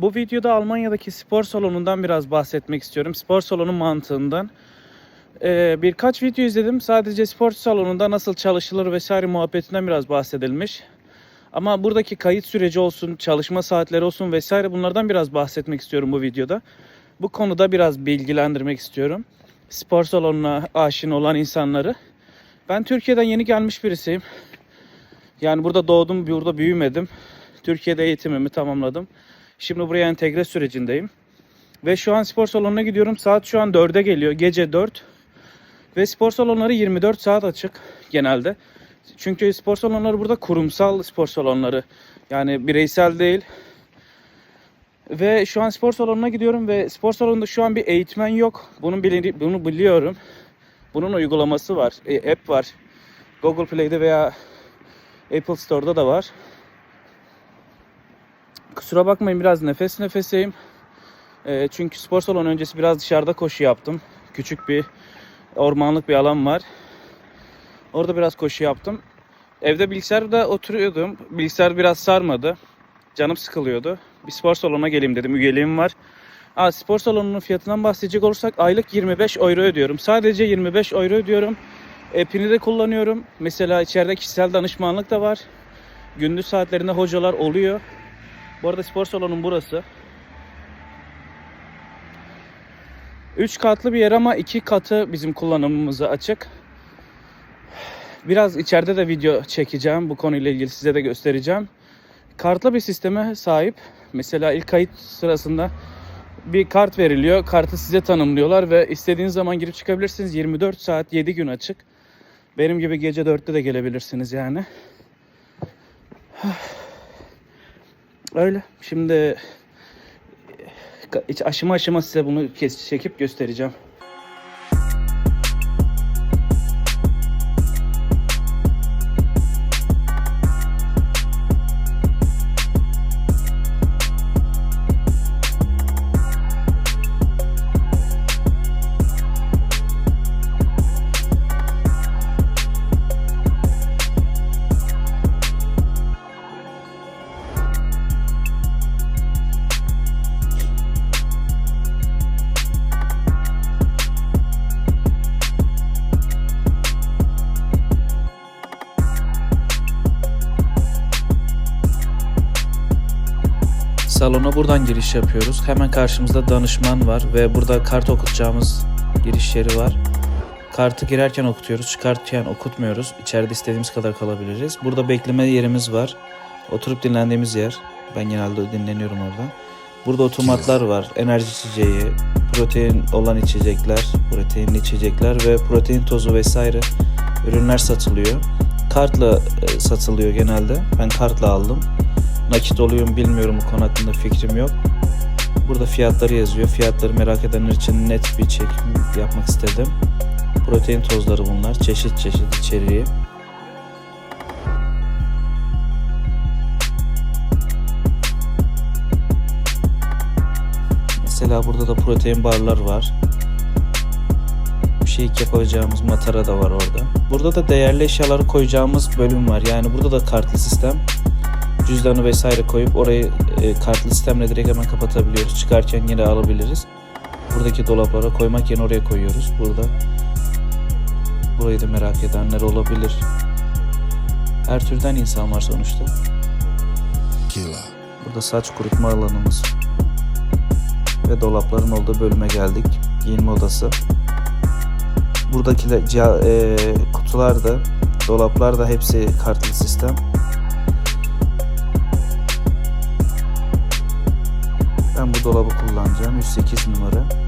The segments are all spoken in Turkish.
Bu videoda Almanya'daki spor salonundan biraz bahsetmek istiyorum. Spor salonu mantığından. Ee, birkaç video izledim. Sadece spor salonunda nasıl çalışılır vesaire muhabbetinden biraz bahsedilmiş. Ama buradaki kayıt süreci olsun, çalışma saatleri olsun vesaire bunlardan biraz bahsetmek istiyorum bu videoda. Bu konuda biraz bilgilendirmek istiyorum. Spor salonuna aşina olan insanları. Ben Türkiye'den yeni gelmiş birisiyim. Yani burada doğdum, burada büyümedim. Türkiye'de eğitimimi tamamladım. Şimdi buraya entegre sürecindeyim. Ve şu an spor salonuna gidiyorum. Saat şu an 4'e geliyor. Gece 4. Ve spor salonları 24 saat açık genelde. Çünkü spor salonları burada kurumsal spor salonları. Yani bireysel değil. Ve şu an spor salonuna gidiyorum ve spor salonunda şu an bir eğitmen yok. Bunu, bili- bunu biliyorum. Bunun uygulaması var. e, app var. Google Play'de veya Apple Store'da da var. Kusura bakmayın biraz nefes nefeseyim. E, çünkü spor salonu öncesi biraz dışarıda koşu yaptım. Küçük bir ormanlık bir alan var. Orada biraz koşu yaptım. Evde bilgisayarda oturuyordum. Bilgisayar biraz sarmadı. Canım sıkılıyordu. Bir spor salonuna geleyim dedim. Üyeliğim var. Aa, spor salonunun fiyatından bahsedecek olursak aylık 25 euro ödüyorum. Sadece 25 euro ödüyorum. App'ini de kullanıyorum. Mesela içeride kişisel danışmanlık da var. Gündüz saatlerinde hocalar oluyor. Bu arada spor salonum burası. 3 katlı bir yer ama 2 katı bizim kullanımımıza açık. Biraz içeride de video çekeceğim. Bu konuyla ilgili size de göstereceğim. Kartlı bir sisteme sahip. Mesela ilk kayıt sırasında bir kart veriliyor. Kartı size tanımlıyorlar ve istediğiniz zaman girip çıkabilirsiniz. 24 saat 7 gün açık. Benim gibi gece 4'te de gelebilirsiniz yani. Öyle. Şimdi iç- aşama aşama size bunu kes çekip göstereceğim. Salona buradan giriş yapıyoruz. Hemen karşımızda danışman var ve burada kart okutacağımız giriş yeri var. Kartı girerken okutuyoruz, çıkartırken okutmuyoruz. İçeride istediğimiz kadar kalabiliriz. Burada bekleme yerimiz var. Oturup dinlendiğimiz yer. Ben genelde dinleniyorum orada. Burada otomatlar var. Enerji içeceği, protein olan içecekler, proteinli içecekler ve protein tozu vesaire ürünler satılıyor. Kartla e, satılıyor genelde. Ben kartla aldım. Nakit oluyor mu bilmiyorum bu konu hakkında fikrim yok. Burada fiyatları yazıyor. Fiyatları merak edenler için net bir çekim yapmak istedim. Protein tozları bunlar. Çeşit çeşit içeriği. Mesela burada da protein barlar var. Shake yapacağımız matara da var orada. Burada da değerli eşyaları koyacağımız bölüm var. Yani burada da kartlı sistem cüzdanı vesaire koyup orayı e, kartlı sistemle direkt hemen kapatabiliyoruz. Çıkarken yine alabiliriz. Buradaki dolaplara koymak yerine oraya koyuyoruz. Burada burayı da merak edenler olabilir. Her türden insan var sonuçta. Burada saç kurutma alanımız ve dolapların olduğu bölüme geldik. Giyinme odası. Buradaki e, kutular da, dolaplar da hepsi kartlı sistem. Bu dolabı kullanacağım. 108 numara.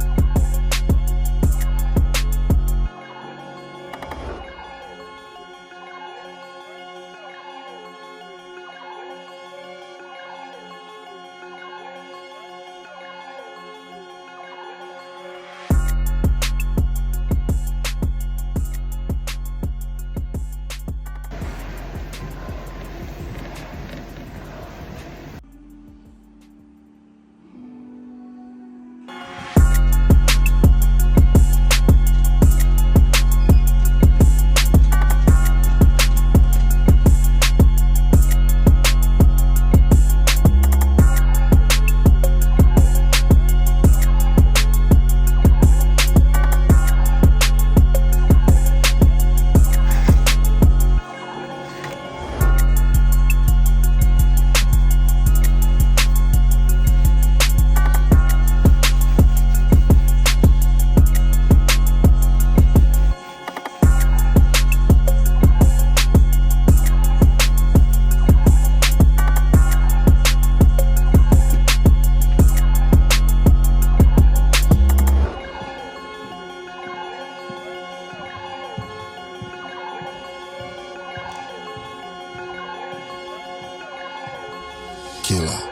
Tequila.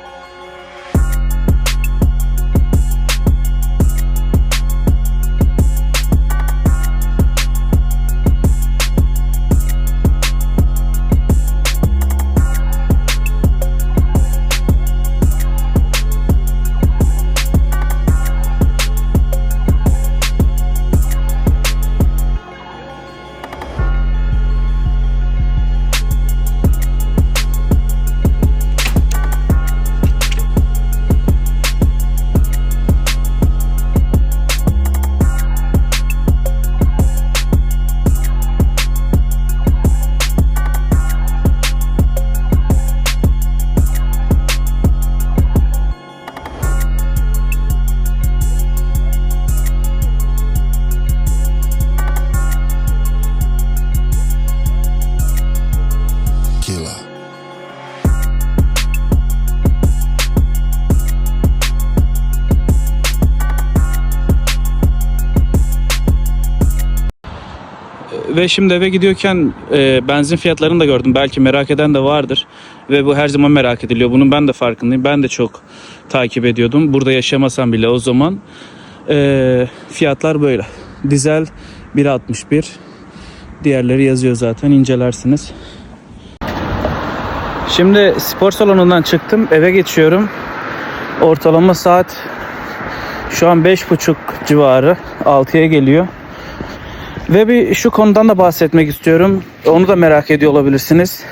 Ve şimdi eve gidiyorken e, benzin fiyatlarını da gördüm. Belki merak eden de vardır. Ve bu her zaman merak ediliyor. Bunun ben de farkındayım. Ben de çok takip ediyordum. Burada yaşamasam bile o zaman. E, fiyatlar böyle. Dizel 1.61. Diğerleri yazıyor zaten. incelersiniz. Şimdi spor salonundan çıktım. Eve geçiyorum. Ortalama saat şu an 5.30 civarı. 6'ya geliyor. Ve bir şu konudan da bahsetmek istiyorum. Onu da merak ediyor olabilirsiniz.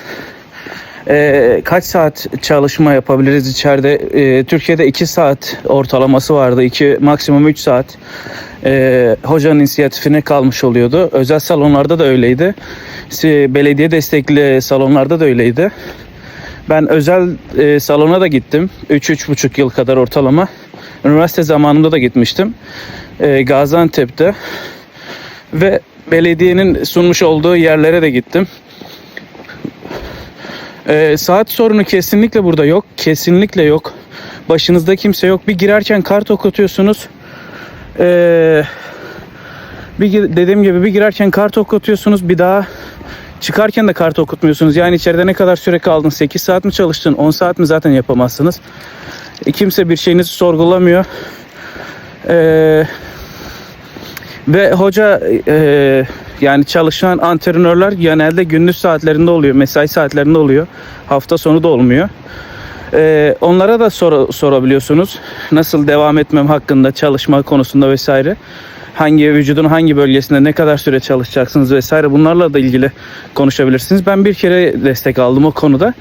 Ee, kaç saat çalışma yapabiliriz içeride? Ee, Türkiye'de 2 saat ortalaması vardı. 2 maksimum 3 saat. Ee, hocanın inisiyatifine kalmış oluyordu. Özel salonlarda da öyleydi. Belediye destekli salonlarda da öyleydi. Ben özel e, salona da gittim. 3-3,5 yıl kadar ortalama. Üniversite zamanında da gitmiştim. E, Gaziantep'te. Ve belediyenin sunmuş olduğu yerlere de gittim. E, saat sorunu kesinlikle burada yok. Kesinlikle yok. Başınızda kimse yok. Bir girerken kart okutuyorsunuz. E, bir dediğim gibi bir girerken kart okutuyorsunuz. Bir daha çıkarken de kart okutmuyorsunuz. Yani içeride ne kadar süre kaldın? 8 saat mi çalıştın? 10 saat mi zaten yapamazsınız. E, kimse bir şeyinizi sorgulamıyor. Ee, ve hoca e, yani çalışan antrenörler genelde gündüz saatlerinde oluyor, mesai saatlerinde oluyor. Hafta sonu da olmuyor. Ee, onlara da sor- sorabiliyorsunuz. Nasıl devam etmem hakkında, çalışma konusunda vesaire. Hangi vücudun hangi bölgesinde ne kadar süre çalışacaksınız vesaire bunlarla da ilgili konuşabilirsiniz. Ben bir kere destek aldım o konuda.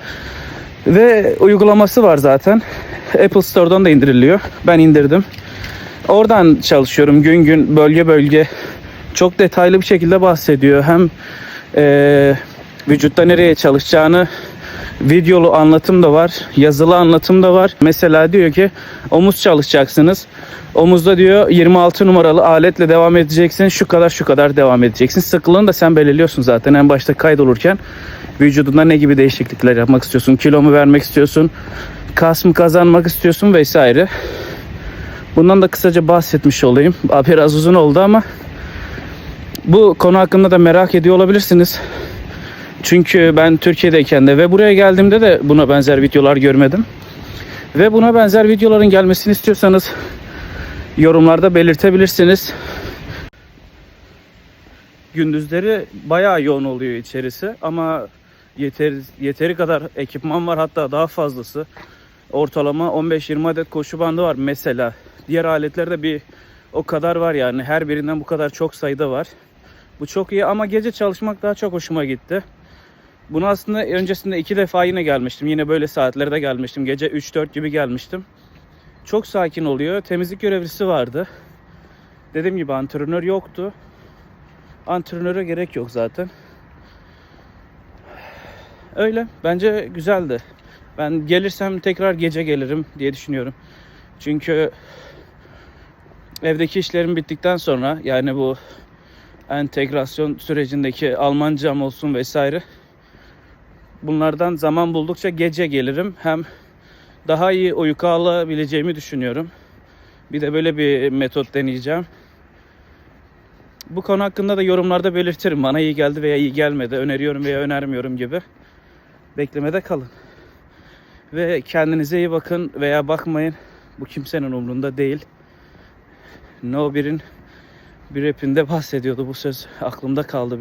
Ve uygulaması var zaten. Apple Store'dan da indiriliyor. Ben indirdim. Oradan çalışıyorum gün gün bölge bölge çok detaylı bir şekilde bahsediyor. Hem eee, vücutta nereye çalışacağını videolu anlatım da var, yazılı anlatım da var. Mesela diyor ki omuz çalışacaksınız. Omuzda diyor 26 numaralı aletle devam edeceksin. Şu kadar şu kadar devam edeceksin. Sıklığını da sen belirliyorsun zaten en başta kaydolurken. Vücudunda ne gibi değişiklikler yapmak istiyorsun? Kilo mu vermek istiyorsun? Kas mı kazanmak istiyorsun vesaire. Bundan da kısaca bahsetmiş olayım. Biraz uzun oldu ama bu konu hakkında da merak ediyor olabilirsiniz. Çünkü ben Türkiye'deyken de ve buraya geldiğimde de buna benzer videolar görmedim. Ve buna benzer videoların gelmesini istiyorsanız yorumlarda belirtebilirsiniz. Gündüzleri bayağı yoğun oluyor içerisi ama yeteri, yeteri kadar ekipman var hatta daha fazlası. Ortalama 15-20 adet koşu bandı var mesela. Diğer aletlerde bir o kadar var yani her birinden bu kadar çok sayıda var. Bu çok iyi ama gece çalışmak daha çok hoşuma gitti. Bunu aslında öncesinde iki defa yine gelmiştim. Yine böyle saatlerde gelmiştim. Gece 3-4 gibi gelmiştim. Çok sakin oluyor. Temizlik görevlisi vardı. Dediğim gibi antrenör yoktu. Antrenöre gerek yok zaten. Öyle. Bence güzeldi. Ben gelirsem tekrar gece gelirim diye düşünüyorum. Çünkü evdeki işlerim bittikten sonra yani bu entegrasyon sürecindeki Almancam olsun vesaire bunlardan zaman buldukça gece gelirim. Hem daha iyi uyku alabileceğimi düşünüyorum. Bir de böyle bir metot deneyeceğim. Bu konu hakkında da yorumlarda belirtirim. Bana iyi geldi veya iyi gelmedi. Öneriyorum veya önermiyorum gibi. Beklemede kalın. Ve kendinize iyi bakın veya bakmayın. Bu kimsenin umrunda değil. No 1'in bir rapinde bahsediyordu bu söz. Aklımda kaldı.